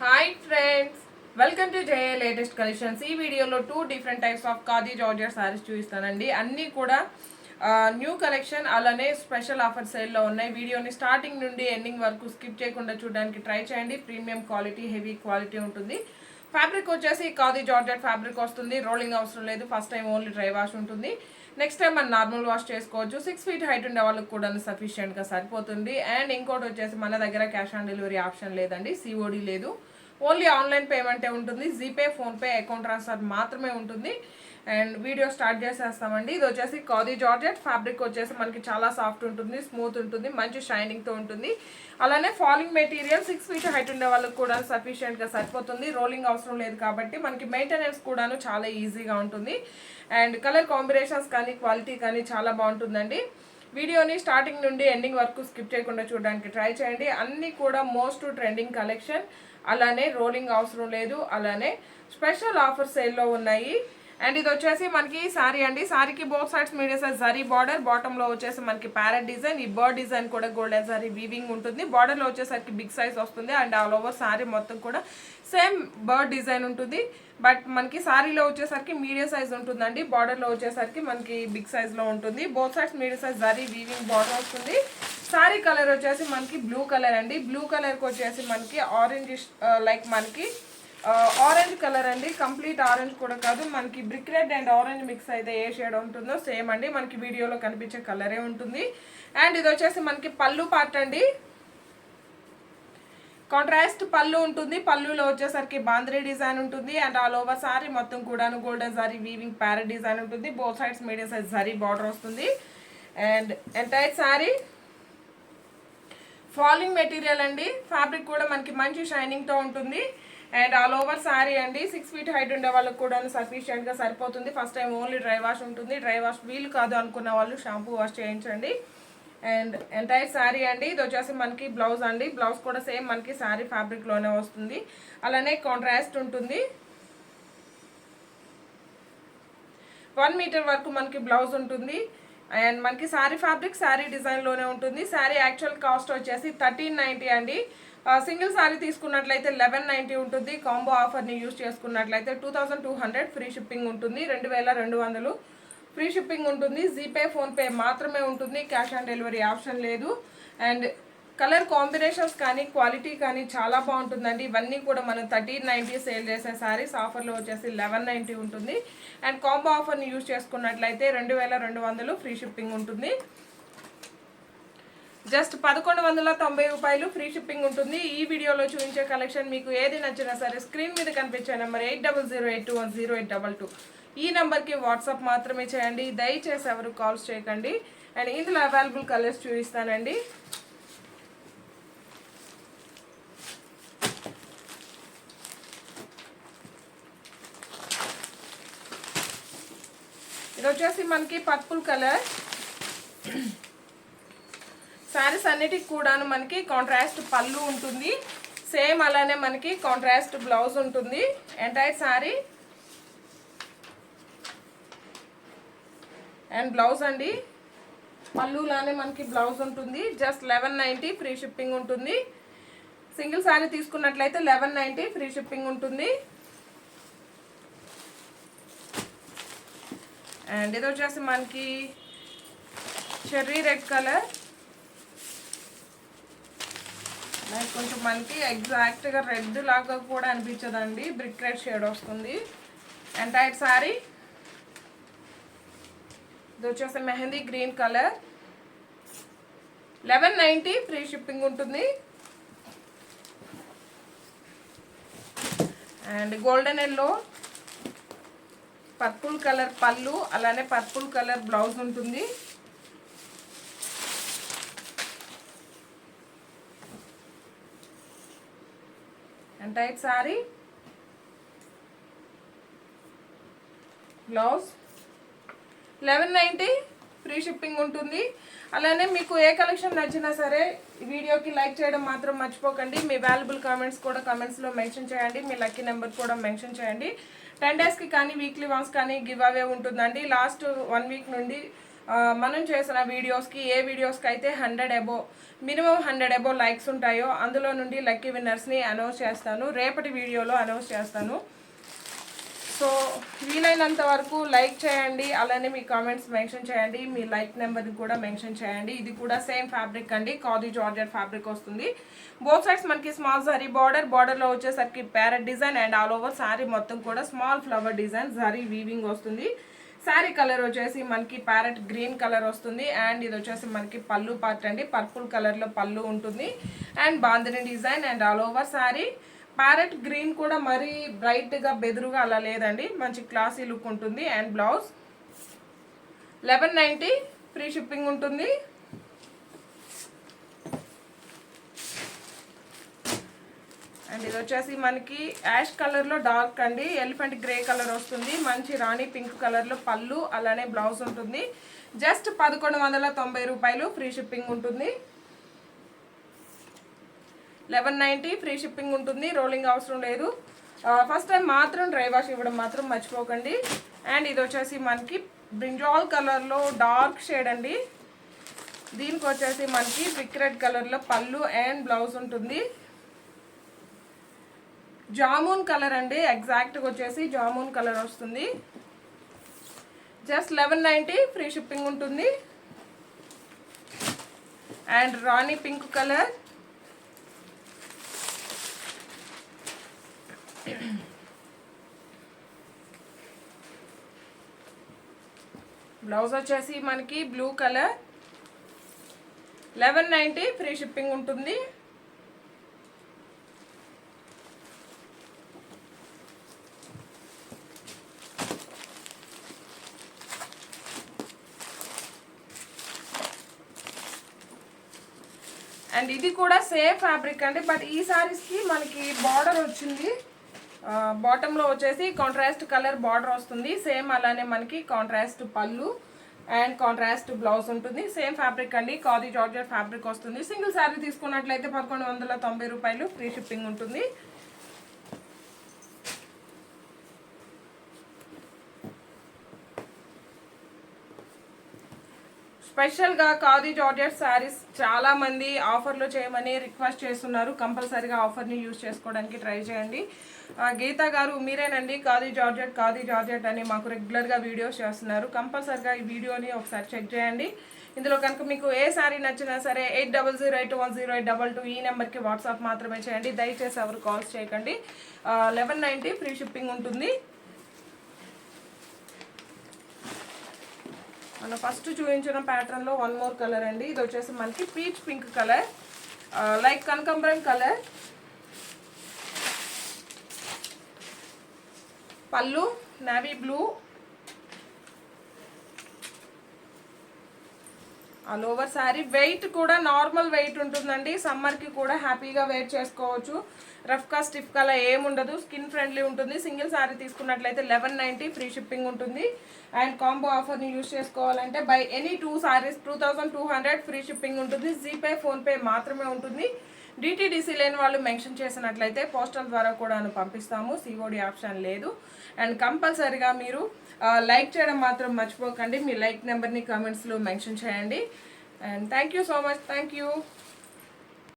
Hi friends welcome to Jaya latest collections ఈ వీడియోలో two different types of khadi georgette saris చూపిస్తానండి. అన్నీ కూడా న్యూ కలెక్షన్ అలానే స్పెషల్ ఆఫర్ సేల్లో ఉన్నాయి. వీడియోని స్టార్టింగ్ నుండి ఎండింగ్ వరకు స్కిప్ చేయకుండా చూడడానికి ట్రై చేయండి. ప్రీమియం క్వాలిటీ హెవీ క్వాలిటీ ఉంటుంది. ఫ్యాబ్రిక్ వచ్చేసి ఖాదీ జార్జెట్ ఫ్యాబ్రిక్ వస్తుంది. రోలింగ్ అవసరం లేదు. First time only dry wash ఉంటుంది. నెక్స్ట్ టైం మనం నార్మల్ వాష్ చేసుకోవచ్చు. సిక్స్ ఫీట్ హైట్ ఉండే వాళ్ళకి కూడా సఫిషియెంట్గా సరిపోతుంది. అండ్ ఇంకోటి వచ్చేసి మన దగ్గర క్యాష్ ఆన్ డెలివరీ ఆప్షన్ లేదండి. సిఓడి లేదు. ఓన్లీ ఆన్లైన్ పేమెంటే ఉంటుంది. జీపే ఫోన్పే అకౌంట్ ట్రాన్స్ఫర్ మాత్రమే ఉంటుంది. అండ్ వీడియో స్టార్ట్ చేసేస్తామండి. ఇది వచ్చేసి కాదీ జార్జెట్. ఫ్యాబ్రిక్ వచ్చేసి మనకి చాలా సాఫ్ట్ ఉంటుంది స్మూత్ ఉంటుంది మంచి షైనింగ్తో ఉంటుంది. అలానే falling material six feet height ఉండే వాళ్ళకి కూడా సఫిషియెంట్గా సరిపోతుంది. రోలింగ్ అవసరం లేదు కాబట్టి మనకి మెయింటెనెన్స్ కూడాను చాలా ఈజీగా ఉంటుంది. అండ్ కలర్ కాంబినేషన్స్ కానీ క్వాలిటీ కానీ చాలా బాగుంటుందండి. వీడియోని స్టార్టింగ్ నుండి ఎండింగ్ వరకు స్కిప్ చేయకుండా చూడడానికి ట్రై చేయండి. అన్నీ కూడా మోస్ట్ ట్రెండింగ్ కలెక్షన్. అలానే రోలింగ్ అవసరం లేదు. అలానే స్పెషల్ ఆఫర్ సేల్లో ఉన్నాయి. అండ్ ఇది వచ్చేసి మనకి సారీ అండి. సారీకి both sides medium size zari border. బాటంలో వచ్చేసి మనకి ప్యారెట్ డిజైన్ ఈ బర్డ్ డిజైన్ కూడా గోల్డెన్ సారీ వీవింగ్ ఉంటుంది. బార్డర్లో వచ్చేసరికి బిగ్ సైజ్ వస్తుంది. అండ్ ఆల్ ఓవర్ సారీ మొత్తం కూడా సేమ్ బర్డ్ డిజైన్ ఉంటుంది. బట్ మనకి సారీలో వచ్చేసరికి మీడియం సైజ్ ఉంటుందండి. బార్డర్లో వచ్చేసరికి మనకి బిగ్ సైజ్లో ఉంటుంది. Both sides medium size zari weaving border వస్తుంది. సారీ కలర్ వచ్చేసి మనకి బ్లూ కలర్ అండి. బ్లూ కలర్కి వచ్చేసి మనకి ఆరెంజ్ లైక్ uh, మనకి uh, ఆరెంజ్ కలర్ అండి. కంప్లీట్ ఆరెంజ్ కూడా కాదు. మనకి brick red and orange mix అయితే ఏ షేడ్ ఉంటుందో సేమ్ అండి. మనకి వీడియోలో కనిపించే కలరే ఉంటుంది. అండ్ ఇది వచ్చేసి మనకి పళ్ళు పార్ట్ అండి. కాంట్రాస్ట్ పళ్ళు ఉంటుంది. పళ్ళులో వచ్చేసరికి బాంద్రీ డిజైన్ ఉంటుంది. అండ్ ఆల్ ఓవర్ సారీ మొత్తం కూడాను golden sari weaving parrot design ఉంటుంది. Both sides medium size sari border వస్తుంది. And entire sari falling material అండి. ఫ్యాబ్రిక్ కూడా మనకి మంచి షైనింగ్తో ఉంటుంది. అండ్ ఆల్ ఓవర్ సారీ అండి. సిక్స్ ఫీట్ హైట్ ఉండే వాళ్ళకి కూడా సఫిషియెంట్గా సరిపోతుంది. First time only dry wash ఉంటుంది. డ్రై వాష్ వీలు కాదు అనుకున్న వాళ్ళు షాంపూ వాష్ చేయించండి. అండ్ ఎంటైర్ శారీ అండి. ఇది వచ్చేసి మనకి బ్లౌజ్ అండి. బ్లౌజ్ కూడా సేమ్ మనకి శారీ ఫ్యాబ్రిక్లోనే వస్తుంది. అలానే కాంట్రాస్ట్ ఉంటుంది. వన్ మీటర్ వరకు మనకి బ్లౌజ్ ఉంటుంది. అండ్ మనకి శారీ ఫ్యాబ్రిక్ శారీ డిజైన్లోనే ఉంటుంది. శారీ యాక్చువల్ కాస్ట్ వచ్చేసి థర్టీన్ నైంటీ అండి. సింగిల్ శారీ తీసుకున్నట్లయితే లెవెన్ నైంటీ ఉంటుంది. కాంబో ఆఫర్ని యూజ్ చేసుకున్నట్లయితే two thousand two hundred free shipping ఉంటుంది. రెండు వేల రెండు వందలు ఫ్రీ షిప్పింగ్ ఉంటుంది. జీపే ఫోన్పే మాత్రమే ఉంటుంది. క్యాష్ ఆన్ డెలివరీ ఆప్షన్ లేదు. అండ్ కలర్ కాంబినేషన్స్ కానీ క్వాలిటీ కానీ చాలా బాగుంటుందండి. ఇవన్నీ కూడా మనం థర్టీన్ నైంటీ సేల్ చేసే సారీస్ ఆఫర్లో వచ్చేసి లెవెన్ నైంటీ ఉంటుంది. అండ్ కాంబో ఆఫర్ని యూజ్ చేసుకున్నట్లయితే రెండు వేల రెండు వందలు ఫ్రీ షిప్పింగ్ ఉంటుంది. జస్ట్ పదకొండు వందల తొంభై రూపాయలు ఫ్రీ షిప్పింగ్ ఉంటుంది. ఈ వీడియోలో చూపించే కలెక్షన్ మీకు ఏది నచ్చినా సరే స్క్రీన్ మీద కనిపించే number eight double zero eight two one zero eight double two ఈ నెంబర్కి వాట్సాప్ మాత్రమే చేయండి. దయచేసి ఎవరు కాల్స్ చేయకండి. అండ్ ఇందులో అవైలబుల్ కలర్స్ చూపిస్తానండి. ఇది వచ్చేసి మనకి పర్పుల్ కలర్. శారీస్ అన్నిటికి కూడాను మనకి కాంట్రాస్ట్ పళ్ళు ఉంటుంది. సేమ్ అలానే మనకి కాంట్రాస్ట్ బ్లౌజ్ ఉంటుంది. ఎంటైర్ శారీ అండ్ బ్లౌజ్ అండి. పళ్ళులానే మనకి బ్లౌజ్ ఉంటుంది. Just eleven ninety free shipping ఉంటుంది. సింగిల్ శారీ తీసుకున్నట్లయితే లెవెన్ నైంటీ ఫ్రీ షిప్పింగ్ ఉంటుంది. అండ్ ఇది వచ్చేసి మనకి చెర్రీ రెడ్ కలర్. లైక్ కొంచెం మనకి ఎగ్జాక్ట్గా రెడ్ లాగా కూడా అనిపించదండి. బ్రిక్ రెడ్ షేడ్ వస్తుంది. ఎంటైర్ సారీ ఇది వచ్చేసి mehndi green colour. Eleven ninety free shipping ఉంటుంది. And golden yellow purple colour పళ్ళు అలానే పర్పుల్ కలర్ బ్లౌజ్ ఉంటుంది. And tight sari blouse. Eleven ninety free shipping ఉంటుంది. అలానే మీకు ఏ కలెక్షన్ నచ్చినా సరే వీడియోకి లైక్ చేయడం మాత్రం మర్చిపోకండి. మీ వాల్యుబుల్ కామెంట్స్ కూడా కామెంట్స్లో మెన్షన్ చేయండి. మీ లక్కీ నెంబర్ కూడా మెన్షన్ చేయండి. టెన్ డేస్కి కానీ వీక్లీ వన్స్ కానీ గివ్ అవే ఉంటుందండి. లాస్ట్ వన్ వీక్ నుండి మనం చేసిన వీడియోస్కి ఏ వీడియోస్కి అయితే hundred above minimum hundred above likes ఉంటాయో అందులో నుండి లక్కీ విన్నర్స్ని అనౌన్స్ చేస్తాను. రేపటి వీడియోలో అనౌన్స్ చేస్తాను. సో వీలైనంత వరకు లైక్ చేయండి అలానే మీ కామెంట్స్ మెన్షన్ చేయండి మీ లైక్ నెంబర్ని కూడా మెన్షన్ చేయండి. ఇది కూడా సేమ్ ఫ్యాబ్రిక్ అండి కాది జార్జెట్ ఫ్యాబ్రిక్ వస్తుంది. బోత్ సైడ్స్ మనకి స్మాల్ జరీ బార్డర్ బార్డర్లో వచ్చేసరికి parrot design and all over sari మొత్తం కూడా small flower design zari weaving వస్తుంది. శారీ కలర్ వచ్చేసి మనకి ప్యారెట్ గ్రీన్ కలర్ వస్తుంది అండ్ ఇది వచ్చేసి మనకి పళ్ళు పార్ట్ అండి పర్పుల్ కలర్లో పళ్ళు ఉంటుంది and bandhani design and all over sari parrot green కూడా మరీ బ్రైట్గా బెదురుగా అలా లేదండి. మంచి క్లాసీ లుక్ ఉంటుంది. And blouse eleven ninety free shipping ఉంటుంది. అండ్ ఇది వచ్చేసి మనకి యాష్ కలర్లో డార్క్ అండి. ఎలిఫెంట్ గ్రే కలర్ వస్తుంది. మంచి రాణి పింక్ కలర్లో పళ్ళు అలానే బ్లౌజ్ ఉంటుంది. జస్ట్ పదకొండు వందల తొంభై రూపాయలు ఫ్రీ షిప్పింగ్ ఉంటుంది. లెవెన్ నైంటీ ఫ్రీ షిప్పింగ్ ఉంటుంది రోలింగ్ అవసరం లేదు. ఫస్ట్ టైం మాత్రం డ్రై వాష్ ఇవ్వడం మాత్రం మర్చిపోకండి. అండ్ ఇది వచ్చేసి మనకి బ్రింజాల్ కలర్లో డార్క్ షేడ్ అండి. దీనికి వచ్చేసి మనకి పిక్ రెడ్ కలర్లో పళ్ళు అండ్ బ్లౌజ్ ఉంటుంది. జామున్ కలర్ అండి ఎగ్జాక్ట్గా వచ్చేసి జామున్ కలర్ వస్తుంది. Just eleven ninety free shipping ఉంటుంది. And rani pink colour. Blouse వచ్చేసి మనకి blue colour. Eleven ninety free shipping ఉంటుంది. అండ్ ఇది కూడా సేమ్ ఫ్యాబ్రిక్ అండి బట్ ఈ సారీస్కి మనకి బార్డర్ వచ్చింది. బాటంలో వచ్చేసి కాంట్రాస్ట్ కలర్ బార్డర్ వస్తుంది. సేమ్ అలానే మనకి కాంట్రాస్ట్ పళ్ళు అండ్ కాంట్రాస్ట్ బ్లౌజ్ ఉంటుంది. సేమ్ ఫ్యాబ్రిక్ అండి. కాది జార్జెట్ ఫ్యాబ్రిక్ వస్తుంది. సింగిల్ శారీ తీసుకున్నట్లయితే పదకొండు వందల తొంభై రూపాయలు ఫ్రీ షిప్పింగ్ ఉంటుంది. స్పెషల్గా ఖాదీ జార్జెట్ శారీస్ చాలా మంది ఆఫర్లో చేయమని రిక్వెస్ట్ చేస్తున్నారు. కంపల్సరీగా ఆఫర్ని యూజ్ చేసుకోవడానికి ట్రై చేయండి. గీతా గీత గారు మీరేనండి ఖాదీ జార్జెట్ ఖాదీ జార్జెట్ అని మాకు రెగ్యులర్గా వీడియోస్ చేస్తున్నారు. కంపల్సరీగా ఈ వీడియోని ఒకసారి చెక్ చేయండి. ఇందులో కనుక మీకు ఏ శారీ నచ్చినా సరే eight double zero eight one zero eight double two ఈ నెంబర్కి వాట్సాప్ మాత్రమే చేయండి. దయచేసి ఎవరు కాల్స్ చేయకండి. లెవెన్ నైంటీ ఫ్రీ షిప్పింగ్ ఉంటుంది. మనం ఫస్ట్ చూపించిన ప్యాటర్న్లో వన్ మోర్ కలర్ అండి. ఇది వచ్చేసి మనకి పీచ్ పింక్ కలర్ లైక్ కనకంబరం కలర్ పళ్ళు navy blue all over sari weight కూడా నార్మల్ వెయిట్ ఉంటుందండి. సమ్మర్కి కూడా హ్యాపీగా వేర్ చేసుకోవచ్చు. రఫ్గా స్టిఫ్గా అలా ఏముండదు స్కిన్ ఫ్రెండ్లీ ఉంటుంది. సింగిల్ శారీ తీసుకున్నట్లయితే లెవెన్ నైంటీ ఫ్రీ షిప్పింగ్ ఉంటుంది. అండ్ కాంబో ఆఫర్ని యూస్ చేసుకోవాలంటే buy any two saris two thousand two hundred free shipping ఉంటుంది. జీపే ఫోన్పే మాత్రమే ఉంటుంది. డిటీడీసీ లేని వాళ్ళు మెన్షన్ చేసినట్లయితే పోస్టల్ ద్వారా కూడా పంపిస్తాము. సిఓడి ఆప్షన్ లేదు. అండ్ కంపల్సరిగా మీరు లైక్ చేయడం మాత్రం మర్చిపోకండి. మీ లైక్ నెంబర్ని కామెంట్స్లో మెన్షన్ చేయండి. And thank you so much. Thank you.